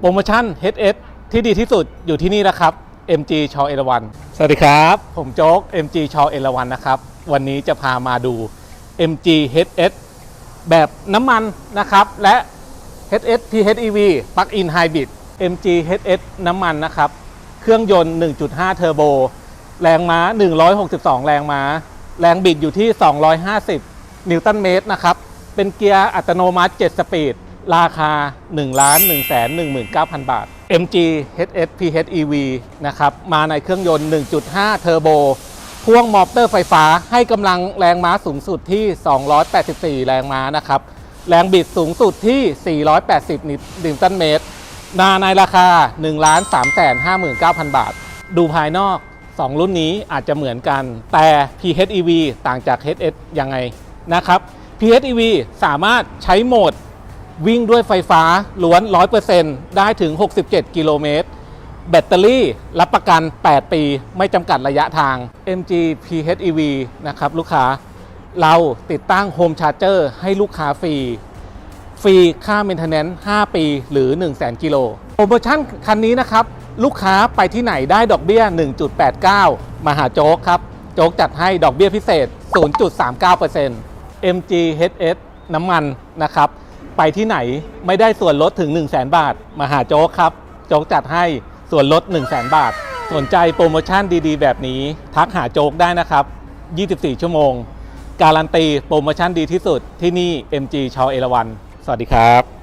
โปรโมชั่น HS ที่ดีที่สุดอยู่ที่นี่นะครับ MG ชอเอราวันสวัสดีครับ ผมโจ๊ก MG ชอเอราวันนะครับ วันนี้จะพามาดู MG HS แบบน้ำมันนะครับ และ HS PHEV Plug-in Hybrid MG HS น้ำมันนะครับ เครื่องยนต์ 1.5 เทอร์โบ แรงม้า 162 แรงม้า แรงบิดอยู่ที่ 250 นิวตันเมตรนะครับ เป็นเกียร์อัตโนมัติ 7 สปีด ราคา 1 1 1 9 0 0 0 บาท MG HS PHEV นะครับ มาในเครื่องยนต์ 1.5 เทอร์โบ พ่วงมอเตอร์ไฟฟ้าให้กำลังแรงม้าสูงสุดที่ 284 แรงม้านะครับ แรงบิดสูงสุดที่ 480 นิวตันเมตรนาในราคา 1 3 5 9 0 0 0 บาท ดูภายนอก 2 รุ่นนี้อาจจะเหมือนกัน แต่ PHEV ต่างจาก HS ยังไงนะครับ PHEV สามารถใช้โหมด วิ่งด้วยไฟฟ้าล้วน 100%ได้ถึง 67 กิโลเมตร แบตเตอรี่รับประกัน 8 ปี ไม่จำกัดระยะทาง MG PHEV นะครับลูกค้า เราติดตั้งโฮมชาร์เจอร์ให้ลูกค้าฟรี ฟรีค่า maintenance 5 ปีหรือ 1 0 0 0 0 0 กิโล โปรโมชั่นคันนี้นะครับ ลูกค้าไปที่ไหนได้ดอกเบี้ย 1.89 มาหาโจ๊กครับ โจ๊กจัดให้ดอกเบี้ยพิเศษ 0.39% MG HS น้ำมันนะครับ ไปที่ไหนไม่ได้ส่วนลดถึง 1 0 0 0 0แบาท มาหาโจ๊กครับ โจ๊กจัดให้ส่วนลด 1 0 0 0 0แบาท สนใจโปรโมชั่นดีๆ แบบนี้ทักหาโจ๊กได้นะครับ 24 ชั่วโมง การันตีโปรโมชั่นดีที่สุดที่นี่ MG ชอเอราวัน สวัสดีครับ